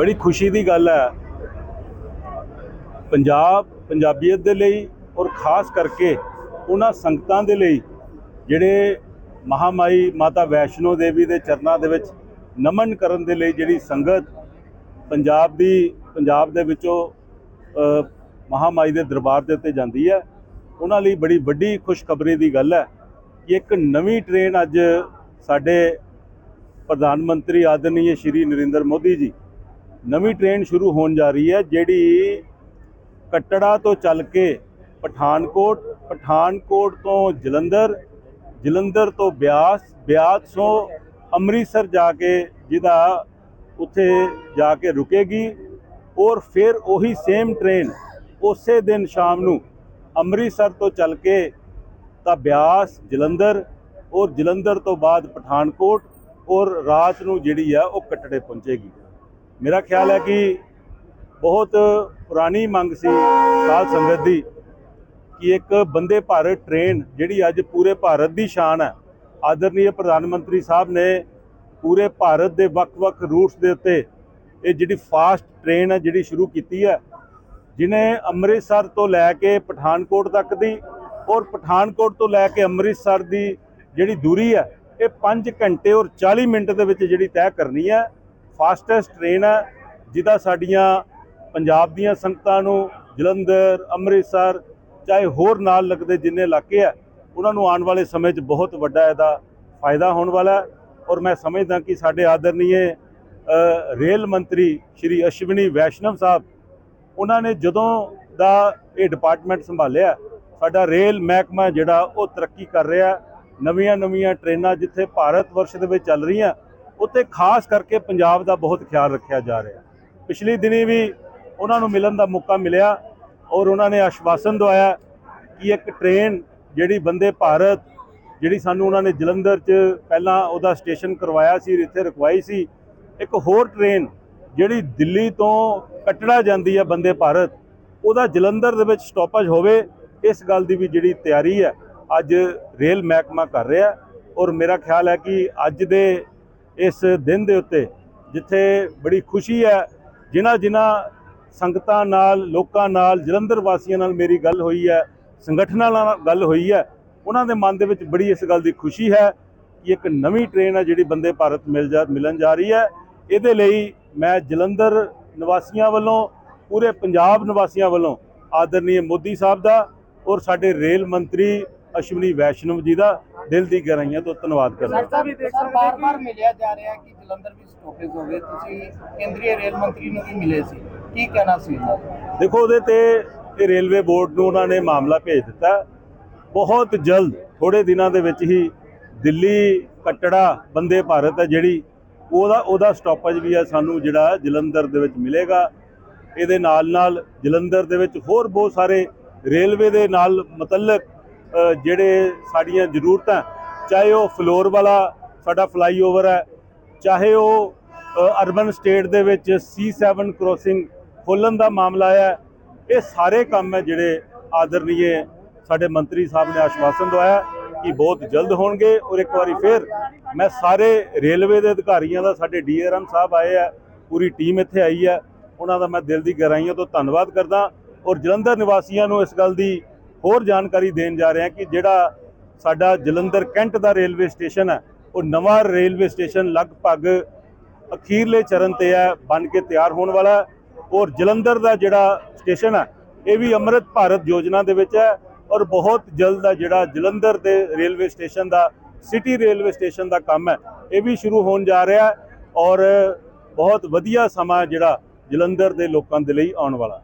ਬੜੀ ਖੁਸ਼ੀ ਦੀ ਗੱਲ ਹੈ। ਪੰਜਾਬ ਪੰਜਾਬੀਅਤ ਦੇ ਲਈ ਔਰ ਖਾਸ ਕਰਕੇ ਉਹਨਾਂ ਸੰਗਤਾਂ ਦੇ ਲਈ ਜਿਹੜੇ ਮਹਾਮਾਈ ਮਾਤਾ ਵੈਸ਼ਨੋ ਦੇਵੀ ਦੇ ਚਰਨਾਂ ਦੇ ਵਿੱਚ ਨਮਨ ਕਰਨ ਦੇ ਲਈ ਜਿਹੜੀ ਸੰਗਤ ਪੰਜਾਬ ਦੀ ਪੰਜਾਬ ਦੇ ਵਿੱਚੋਂ ਅ, ਮਹਾਮਾਈ ਦੇ ਦਰਬਾਰ ਦੇ ਉੱਤੇ ਜਾਂਦੀ ਹੈ। ਉਹਨਾਂ ਲਈ ਬੜੀ ਵੱਡੀ ਖੁਸ਼ਖਬਰੀ ਦੀ ਗੱਲ ਹੈ ਕਿ ਇੱਕ ਨਵੀਂ ਟ੍ਰੇਨ ਅੱਜ ਸਾਡੇ ਪ੍ਰਧਾਨ ਮੰਤਰੀ ਆਦਰਨੀय ਸ਼੍ਰੀ ਨਰਿੰਦਰ ਮੋਦੀ ਜੀ ਨਵੀਂ ਟ੍ਰੇਨ ਸ਼ੁਰੂ ਹੋਣ ਜਾ ਰਹੀ ਹੈ, ਜਿਹੜੀ ਕੱਟੜਾ ਤੋਂ ਚੱਲ ਕੇ ਪਠਾਨਕੋਟ ਪਠਾਨਕੋਟ ਤੋਂ ਜਲੰਧਰ ਜਲੰਧਰ ਤੋਂ ਬਿਆਸ ਬਿਆਸ ਤੋਂ ਅੰਮ੍ਰਿਤਸਰ ਜਾ ਕੇ ਜਿਹਦਾ ਉੱਥੇ ਜਾ ਕੇ ਰੁਕੇਗੀ ਔਰ ਫਿਰ ਉਹੀ ਸੇਮ ਟ੍ਰੇਨ ਉਸੇ ਦਿਨ ਸ਼ਾਮ ਨੂੰ ਅੰਮ੍ਰਿਤਸਰ ਤੋਂ ਚੱਲ ਕੇ ਤਾਂ ਬਿਆਸ, ਜਲੰਧਰ ਔਰ ਜਲੰਧਰ ਤੋਂ ਬਾਅਦ ਪਠਾਨਕੋਟ ਔਰ ਰਾਤ ਨੂੰ ਜਿਹੜੀ ਆ ਉਹ ਕੱਟੜੇ ਪਹੁੰਚੇਗੀ। ਮੇਰਾ ਖਿਆਲ ਹੈ ਕਿ ਬਹੁਤ ਪੁਰਾਣੀ ਮੰਗ ਸੀ ਸਾਧ ਸੰਗਤ ਦੀ ਕਿ ਇੱਕ ਬੰਦੇ ਭਾਰਤ ਟ੍ਰੇਨ ਜਿਹੜੀ ਅੱਜ ਪੂਰੇ ਭਾਰਤ ਦੀ ਸ਼ਾਨ ਹੈ। ਆਦਰਨੀय ਪ੍ਰਧਾਨ ਮੰਤਰੀ ਸਾਹਿਬ ਨੇ ਪੂਰੇ ਭਾਰਤ ਦੇ ਵੱਖ-ਵੱਖ ਰੂਟਸ ਦੇ ਉੱਤੇ ਇਹ ਜਿਹੜੀ ਫਾਸਟ ਟ੍ਰੇਨ ਹੈ ਜਿਹੜੀ ਸ਼ੁਰੂ ਕੀਤੀ ਹੈ ਜਿਨੇ ਅੰਮ੍ਰਿਤਸਰ ਤੋਂ ਲੈ ਕੇ ਪਠਾਨਕੋਟ ਤੱਕ ਦੀ ਔਰ ਪਠਾਨਕੋਟ ਤੋਂ ਲੈ ਕੇ ਅੰਮ੍ਰਿਤਸਰ ਦੀ ਜਿਹੜੀ ਦੂਰੀ ਹੈ, ਇਹ 5 ਘੰਟੇ ਔਰ 40 ਮਿੰਟ ਦੇ ਵਿੱਚ ਜਿਹੜੀ ਤੈਅ ਕਰਨੀ ਹੈ। ਫਾਸਟੈਸਟ ਟ੍ਰੇਨ ਹੈ ਜਿਹਦਾ ਸਾਡੀਆਂ ਪੰਜਾਬ ਦੀਆਂ ਸੰਗਤਾਂ ਨੂੰ ਜਲੰਧਰ, ਅੰਮ੍ਰਿਤਸਰ, ਚਾਹੇ ਹੋਰ ਨਾਲ ਲੱਗਦੇ ਜਿੰਨੇ ਇਲਾਕੇ ਆ, ਉਹਨਾਂ ਨੂੰ ਆਉਣ ਵਾਲੇ ਸਮੇਂ 'ਚ ਬਹੁਤ ਵੱਡਾ ਇਹਦਾ ਫਾਇਦਾ ਹੋਣ ਵਾਲਾ ਔਰ ਮੈਂ ਸਮਝਦਾ ਕਿ ਸਾਡੇ ਆਦਰਨੀय ਰੇਲ ਮੰਤਰੀ ਸ਼੍ਰੀ ਅਸ਼ਵਨੀ ਵੈਸ਼ਨਵ ਸਾਹਿਬ, ਉਹਨਾਂ ਨੇ ਜਦੋਂ ਦਾ ਇਹ ਡਿਪਾਰਟਮੈਂਟ ਸੰਭਾਲਿਆ, ਸਾਡਾ ਰੇਲ ਮਹਿਕਮਾ ਜਿਹੜਾ ਉਹ ਤਰੱਕੀ ਕਰ ਰਿਹਾ ਨਵੀਆਂ ਨਵੀਆਂ ਟ੍ਰੇਨਾਂ ਜਿੱਥੇ ਭਾਰਤ ਵਰਸ਼ ਦੇ ਵਿੱਚ ਚੱਲ ਰਹੀਆਂ ਉੱਥੇ ਖਾਸ ਕਰਕੇ ਪੰਜਾਬ ਦਾ ਬਹੁਤ ਖਿਆਲ ਰੱਖਿਆ ਜਾ ਰਿਹਾ ਪਿਛਲੀ ਦਿਨੀ ਵੀ ਉਹਨਾਂ ਨੂੰ ਮਿਲਣ ਦਾ ਮੌਕਾ ਮਿਲਿਆ ਔਰ ਉਹਨਾਂ ਨੇ ਆਸ਼ਵਾਸਨ ਦਵਾਇਆ ਕਿ ਇੱਕ ਟ੍ਰੇਨ ਜਿਹੜੀ ਬੰਦੇ ਭਾਰਤ, ਜਿਹੜੀ ਸਾਨੂੰ ਉਹਨਾਂ ਨੇ ਜਲੰਧਰ 'ਚ ਪਹਿਲਾਂ ਉਹਦਾ ਸਟੇਸ਼ਨ ਕਰਵਾਇਆ ਸੀ ਇੱਥੇ ਰਖਵਾਈ ਸੀ, ਇੱਕ ਹੋਰ ਟ੍ਰੇਨ ਜਿਹੜੀ ਦਿੱਲੀ ਤੋਂ ਕਟੜਾ ਜਾਂਦੀ ਹੈ ਬੰਦੇ ਭਾਰਤ, ਉਹਦਾ ਜਲੰਧਰ ਦੇ ਵਿੱਚ ਸਟਾਪੇਜ ਹੋਵੇ, ਇਸ ਗੱਲ ਦੀ ਵੀ ਜਿਹੜੀ ਤਿਆਰੀ ਹੈ, ਅੱਜ ਰੇਲ ਮਹਿਕਮਾ ਕਰ ਰਿਹਾ ਔਰ ਮੇਰਾ ਖਿਆਲ ਹੈ ਕਿ ਅੱਜ ਦੇ ਇਸ ਦਿਨ ਦੇ ਉੱਤੇ, ਜਿੱਥੇ ਬੜੀ ਖੁਸ਼ੀ ਹੈ, ਜਿਨ੍ਹਾਂ ਜਿਨ੍ਹਾਂ ਸੰਗਤਾਂ ਨਾਲ, ਲੋਕਾਂ ਨਾਲ, ਜਲੰਧਰ ਵਾਸੀਆਂ ਨਾਲ ਮੇਰੀ ਗੱਲ ਹੋਈ ਹੈ, ਸੰਗਠਨਾਂ ਨਾਲ ਗੱਲ ਹੋਈ ਹੈ, ਉਹਨਾਂ ਦੇ ਮਨ ਦੇ ਵਿੱਚ ਬੜੀ ਇਸ ਗੱਲ ਦੀ ਖੁਸ਼ੀ ਹੈ ਕਿ ਇੱਕ ਨਵੀਂ ਟ੍ਰੇਨ ਹੈ ਜਿਹੜੀ ਬੰਦੇ ਭਾਰਤ ਮਿਲ ਜਾ, ਮਿਲਣ ਜਾ ਰਹੀ ਹੈ। ਇਹਦੇ ਲਈ ਮੈਂ ਜਲੰਧਰ ਨਿਵਾਸੀਆਂ ਵੱਲੋਂ, ਪੂਰੇ ਪੰਜਾਬ ਨਿਵਾਸੀਆਂ ਵੱਲੋਂ ਆਦਰਨੀय ਮੋਦੀ ਸਾਹਿਬ ਦਾ ਔਰ ਸਾਡੇ ਰੇਲ ਮੰਤਰੀ ਅਸ਼ਵਨੀ ਵੈਸ਼ਨਵ ਜੀ ਦਾ ਦਿਲ ਦੀ ਗਹਿਰਾਈਆਂ ਤੋਂ ਧੰਨਵਾਦ ਕਰਦਾ ਸਰ ਵੀ ਦੇਖ ਸਕਦੇ ਬਾਰ-ਬਾਰ ਮਿਲਿਆ ਜਾ ਰਿਹਾ ਕਿ ਜਲੰਧਰ ਵੀ ਸਟਾਪੇਜ ਹੋਵੇ ਤੁਸੀਂ ਕੇਂਦਰੀ ਰੇਲ ਮੰਤਰੀ ਨੂੰ ਵੀ ਮਿਲੇ ਸੀ। ਕੀ ਕਹਿਣਾ ਸੀ? ਦੇਖੋ ਉਹਦੇ ਤੇ ਇਹ ਰੇਲਵੇ ਬੋਰਡ ਨੂੰ ਉਹਨਾਂ ਨੇ ਮਾਮਲਾ ਭੇਜ ਦਿੱਤਾ। ਬਹੁਤ ਜਲਦ ਥੋੜੇ ਦਿਨਾਂ ਦੇ ਵਿੱਚ ਹੀ ਦਿੱਲੀ ਕਟੜਾ ਬੰਦੇ ਭਾਰਤ ਹੈ ਜਿਹੜੀ ਉਹਦਾ ਉਹਦਾ ਸਟਾਪੇਜ ਵੀ ਹੈ ਸਾਨੂੰ ਜਿਹੜਾ ਜਲੰਧਰ ਦੇ ਵਿੱਚ ਮਿਲੇਗਾ। ਇਹਦੇ ਨਾਲ ਨਾਲ ਜਲੰਧਰ ਦੇ ਵਿੱਚ ਹੋਰ ਬਹੁਤ ਸਾਰੇ ਰੇਲਵੇ ਦੇ ਨਾਲ ਮੁਤਲਕ ਜਿਹੜੇ ਸਾਡੀਆਂ ਜ਼ਰੂਰਤਾਂ, ਚਾਹੇ ਉਹ ਫਲੋਰ ਵਾਲਾ ਸਾਡਾ ਫਲਾਈਓਵਰ ਹੈ, ਚਾਹੇ ਉਹ ਅਰਬਨ ਸਟੇਟ ਦੇ ਵਿੱਚ C7 ਕ੍ਰੋਸਿੰਗ ਖੋਲਣ ਦਾ ਮਾਮਲਾ ਹੈ, ਇਹ ਸਾਰੇ ਕੰਮ ਹੈ ਜਿਹੜੇ ਆਦਰਨੀਏ ਸਾਡੇ ਮੰਤਰੀ ਸਾਹਿਬ ਨੇ ਆਸ਼ਵਾਸਨ ਦਵਾਇਆ ਕਿ ਬਹੁਤ ਜਲਦ ਹੋਣਗੇ ਔਰ ਇੱਕ ਵਾਰੀ ਫਿਰ ਮੈਂ ਸਾਰੇ ਰੇਲਵੇ ਦੇ ਅਧਿਕਾਰੀਆਂ ਦਾ, ਸਾਡੇ ਡੀਆਰਐਮ ਸਾਹਿਬ ਆਏ ਆ, ਪੂਰੀ ਟੀਮ ਇੱਥੇ ਆਈ ਹੈ ਉਹਨਾਂ ਦਾ ਮੈਂ ਦਿਲ ਦੀ ਗਹਿਰਾਈਆਂ ਤੋਂ ਧੰਨਵਾਦ ਕਰਦਾ ਔਰ ਜਲੰਧਰ ਨਿਵਾਸੀਆਂ ਨੂੰ ਇਸ ਗੱਲ ਦੀ ਹੋਰ ਜਾਣਕਾਰੀ ਦੇਣ ਜਾ ਰਹੇ ਹਾਂ ਕਿ ਜਿਹੜਾ ਸਾਡਾ ਜਲੰਧਰ ਕੈਂਟ ਦਾ ਰੇਲਵੇ ਸਟੇਸ਼ਨ ਹੈ, ਉਹ ਨਵਾਂ ਰੇਲਵੇ ਸਟੇਸ਼ਨ ਲਗਭਗ ਅਖੀਰਲੇ ਚਰਨ ਤੇ ਹੈ, ਬਣ ਕੇ ਤਿਆਰ ਹੋਣ ਵਾਲਾ ਔਰ ਜਲੰਧਰ ਦਾ ਜਿਹੜਾ ਸਟੇਸ਼ਨ ਹੈ, ਇਹ ਵੀ ਅੰਮ੍ਰਿਤ ਭਾਰਤ ਯੋਜਨਾ ਦੇ ਵਿੱਚ ਹੈ ਔਰ ਬਹੁਤ ਜਲਦ ਦਾ ਜਿਹੜਾ ਜਲੰਧਰ ਦੇ ਰੇਲਵੇ ਸਟੇਸ਼ਨ ਦਾ, ਸਿਟੀ ਰੇਲਵੇ ਸਟੇਸ਼ਨ ਦਾ ਕੰਮ ਹੈ, ਇਹ ਵੀ ਸ਼ੁਰੂ ਹੋਣ ਜਾ ਰਿਹਾ ਔਰ ਬਹੁਤ ਵਧੀਆ ਸਮਾਂ ਜਿਹੜਾ ਜਲੰਧਰ ਦੇ ਲੋਕਾਂ ਦੇ ਲਈ ਆਉਣ ਵਾਲਾ